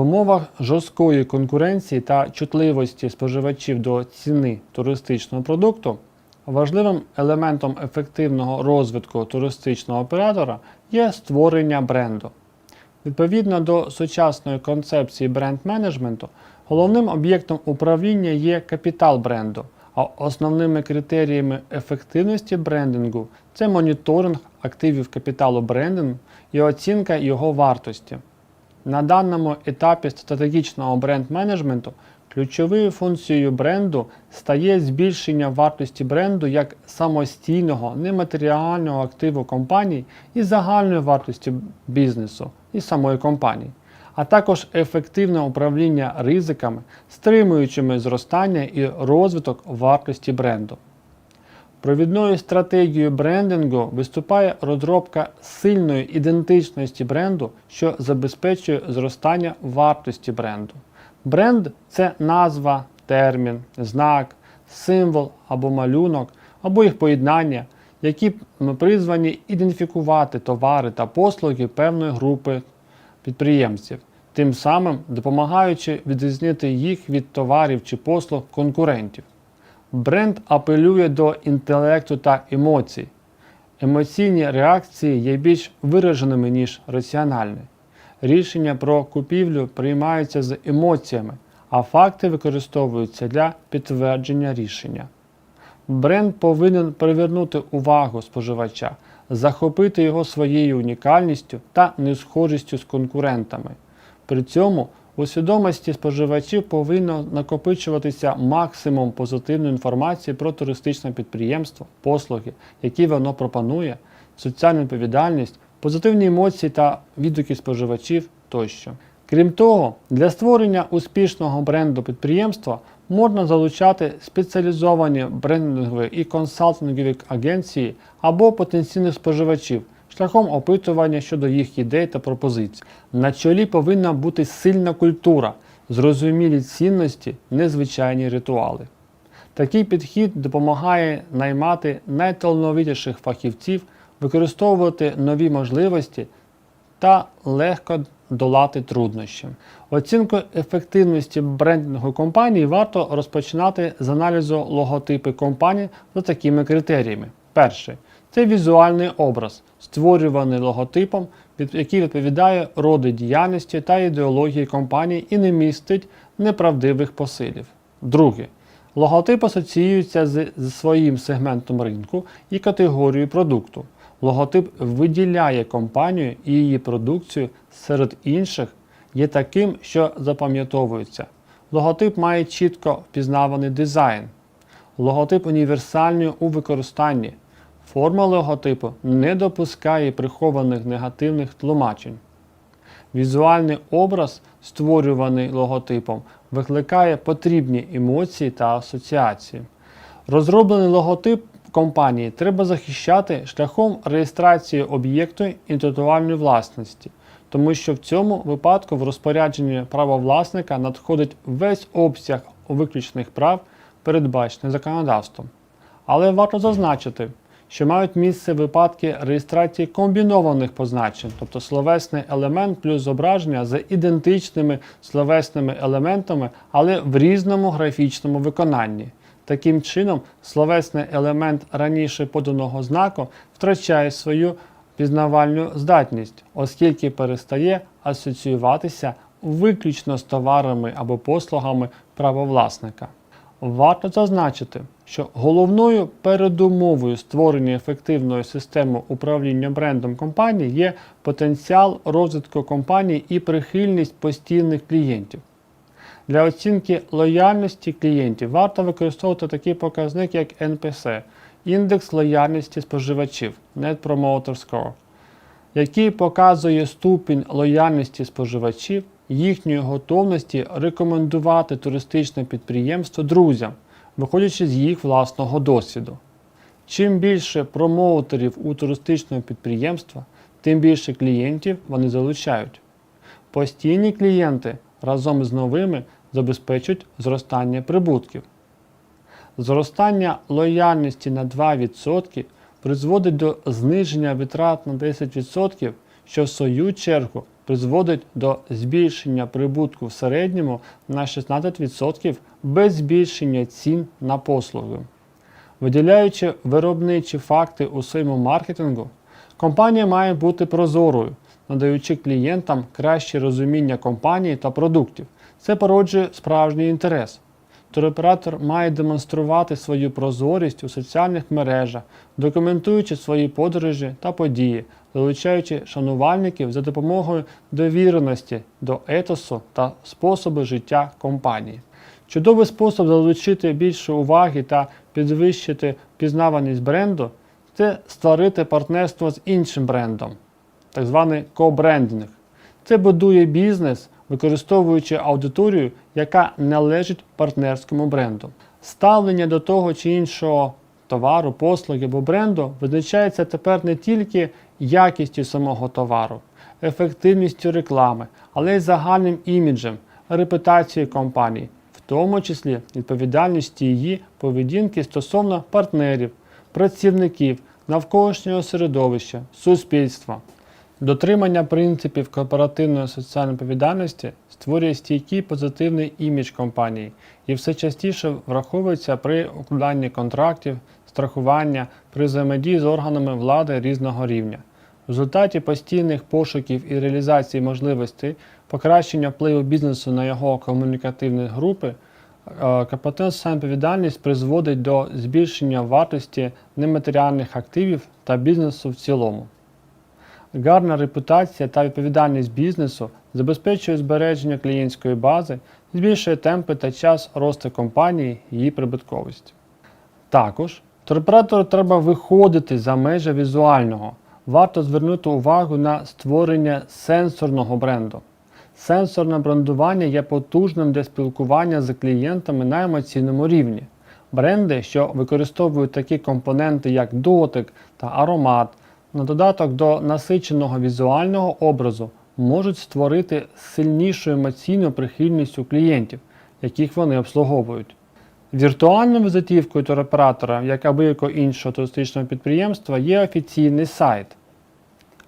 В умовах жорсткої конкуренції та чутливості споживачів до ціни туристичного продукту важливим елементом ефективного розвитку туристичного оператора є створення бренду. Відповідно до сучасної концепції бренд-менеджменту, головним об'єктом управління є капітал бренду, а основними критеріями ефективності брендингу це моніторинг активів капіталу брендингу і оцінка його вартості. На даному етапі стратегічного бренд-менеджменту ключовою функцією бренду стає збільшення вартості бренду як самостійного нематеріального активу компанії і загальної вартості бізнесу і самої компанії, а також ефективне управління ризиками, стримуючими зростання і розвиток вартості бренду. Провідною стратегією брендингу виступає розробка сильної ідентичності бренду, що забезпечує зростання вартості бренду. Бренд це назва, термін, знак, символ або малюнок, або їх поєднання, які призвані ідентифікувати товари та послуги певної групи підприємців, тим самим допомагаючи відрізнити їх від товарів чи послуг конкурентів. Бренд апелює до інтелекту та емоцій. Емоційні реакції є більш вираженими, ніж раціональні. Рішення про купівлю приймаються з емоціями, а факти використовуються для підтвердження рішення. Бренд повинен привернути увагу споживача, захопити його своєю унікальністю та несхожістю з конкурентами. При цьому у свідомості споживачів повинно накопичуватися максимум позитивної інформації про туристичне підприємство, послуги, які воно пропонує, соціальну відповідальність, позитивні емоції та відгуки споживачів тощо. Крім того, для створення успішного бренду підприємства можна залучати спеціалізовані брендингові і консалтингові агенції або потенційних споживачів шляхом опитування щодо їх ідей та пропозицій. На чолі повинна бути сильна культура, зрозумілі цінності, незвичайні ритуали. Такий підхід допомагає наймати найталановитіших фахівців, використовувати нові можливості та легко долати труднощі. Оцінку ефективності брендингу компанії варто розпочинати з аналізу логотипи компанії за такими критеріями. Перший це візуальний образ, створюваний логотипом, який відповідає роду діяльності та ідеології компанії і не містить неправдивих посилів. Друге. Логотип асоціюється з своїм сегментом ринку і категорією продукту. Логотип виділяє компанію і її продукцію серед інших, є таким, що запам'ятовується. Логотип має чітко впізнаваний дизайн. Логотип універсальний у використанні. Форма логотипу не допускає прихованих негативних тлумачень. Візуальний образ, створюваний логотипом, викликає потрібні емоції та асоціації. Розроблений логотип компанії треба захищати шляхом реєстрації об'єкту інтелектуальної власності, тому що в цьому випадку в розпорядженні правовласника надходить весь обсяг виключних прав, передбачених законодавством. Але варто зазначити, що мають місце випадки реєстрації комбінованих позначень, тобто словесний елемент плюс зображення з ідентичними словесними елементами, але в різному графічному виконанні. Таким чином, словесний елемент раніше поданого знаку втрачає свою пізнавальну здатність, оскільки перестає асоціюватися виключно з товарами або послугами правовласника. Варто зазначити, що головною передумовою створення ефективної системи управління брендом компанії є потенціал розвитку компанії і прихильність постійних клієнтів. Для оцінки лояльності клієнтів варто використовувати такий показник, як NPS індекс лояльності споживачів Net Promoter Score. який показує ступінь лояльності споживачів, їхньої готовності рекомендувати туристичне підприємство друзям, виходячи з їх власного досвіду. Чим більше промоутерів у туристичного підприємства, тим більше клієнтів вони залучають. Постійні клієнти разом з новими забезпечують зростання прибутків. Зростання лояльності на 2% призводить до зниження витрат на 10%, що в свою чергу призводить до збільшення прибутку в середньому на 16% без збільшення цін на послуги. Виділяючи виробничі факти у своєму маркетингу, компанія має бути прозорою, надаючи клієнтам краще розуміння компанії та продуктів. Це породжує справжній інтерес. Туроператор має демонструвати свою прозорість у соціальних мережах, документуючи свої подорожі та події, залучаючи шанувальників за допомогою довіреності до етосу та способу життя компанії. Чудовий спосіб залучити більше уваги та підвищити пізнаваність бренду це створити партнерство з іншим брендом, так званий кобрендинг. Це будує бізнес, використовуючи аудиторію, яка належить партнерському бренду. Ставлення до того чи іншого товару, послуги або бренду визначається тепер не тільки якістю самого товару, ефективністю реклами, але й загальним іміджем, репутацією компанії, в тому числі відповідальністю її поведінки стосовно партнерів, працівників, навколишнього середовища, суспільства. Дотримання принципів корпоративної соціальної відповідальності створює стійкий позитивний імідж компанії і все частіше враховується при укладанні контрактів, страхування, при взаємодії з органами влади різного рівня. В результаті постійних пошуків і реалізації можливостей покращення впливу бізнесу на його комунікативні групи, е, корпоративна соціальна відповідальність призводить до збільшення вартості нематеріальних активів та бізнесу в цілому. Гарна репутація та відповідальність бізнесу забезпечує збереження клієнтської бази, збільшує темпи та час росту компанії і її прибутковість. Також туроператору треба виходити за межі візуального. Варто звернути увагу на створення сенсорного бренду. Сенсорне брендування є потужним для спілкування з клієнтами на емоційному рівні. Бренди, що використовують такі компоненти, як дотик та аромат, на додаток до насиченого візуального образу можуть створити сильнішу емоційну прихильність у клієнтів, яких вони обслуговують. Віртуальною візитівкою туроператора, як або якого іншого туристичного підприємства, є офіційний сайт.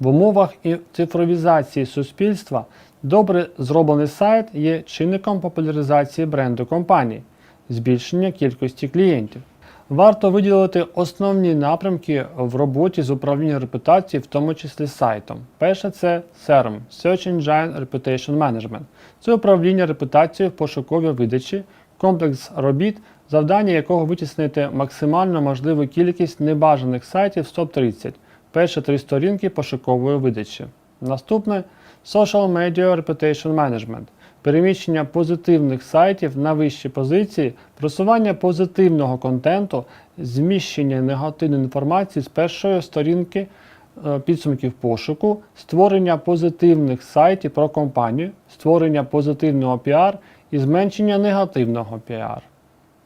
В умовах і цифровізації суспільства добре зроблений сайт є чинником популяризації бренду компанії, збільшення кількості клієнтів. Варто виділити основні напрямки в роботі з управління репутації, в тому числі сайтом. Перше це SERM – Search Engine Reputation Management. Це управління репутацією в пошуковій видачі, комплекс робіт, завдання якого витіснити максимально можливу кількість небажаних сайтів з топ-30, перші три сторінки пошукової видачі. Наступне Social Media Reputation Management переміщення позитивних сайтів на вищі позиції, просування позитивного контенту, зміщення негативної інформації з першої сторінки е, підсумків пошуку, створення позитивних сайтів про компанію, створення позитивного піар і зменшення негативного піар.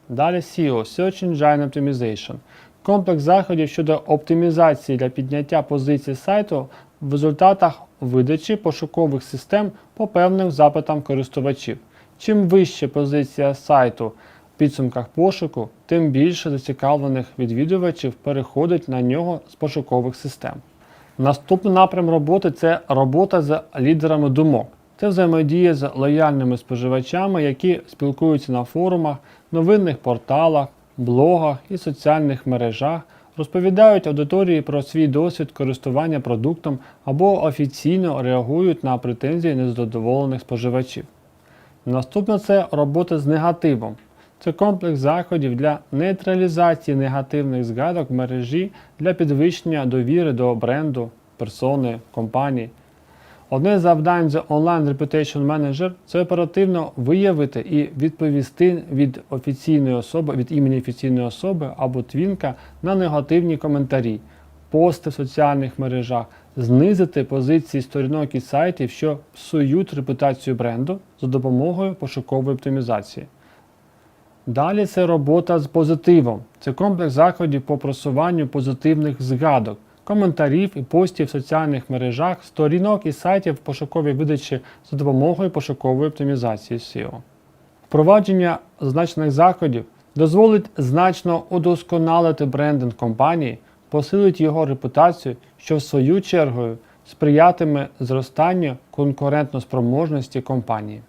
Далі SEO Search Engine Optimization. Комплекс заходів щодо оптимізації для підняття позицій сайту в результатах видачі пошукових систем по певним запитам користувачів. Чим вища позиція сайту в підсумках пошуку, тим більше зацікавлених відвідувачів переходить на нього з пошукових систем. Наступний напрям роботи це робота з лідерами думок. Це взаємодія з лояльними споживачами, які спілкуються на форумах, новинних порталах, блогах і соціальних мережах, розповідають аудиторії про свій досвід користування продуктом або офіційно реагують на претензії незадоволених споживачів. Наступне це робота з негативом. Це комплекс заходів для нейтралізації негативних згадок в мережі для підвищення довіри до бренду, персони, компанії. Одне з завдань з Online Reputation Manager це оперативно виявити і відповісти від офіційної особи, від імені офіційної особи або твінка на негативні коментарі, пости в соціальних мережах, знизити позиції сторінок і сайтів, що псують репутацію бренду за допомогою пошукової оптимізації. Далі це робота з позитивом. Це комплекс заходів по просуванню позитивних згадок, коментарів і постів в соціальних мережах, сторінок і сайтів пошуковій видачі за допомогою пошукової оптимізації SEO. Впровадження зазначених заходів дозволить значно удосконалити брендинг компанії, посилить його репутацію, що в свою чергу сприятиме зростанню конкурентноспроможності компанії.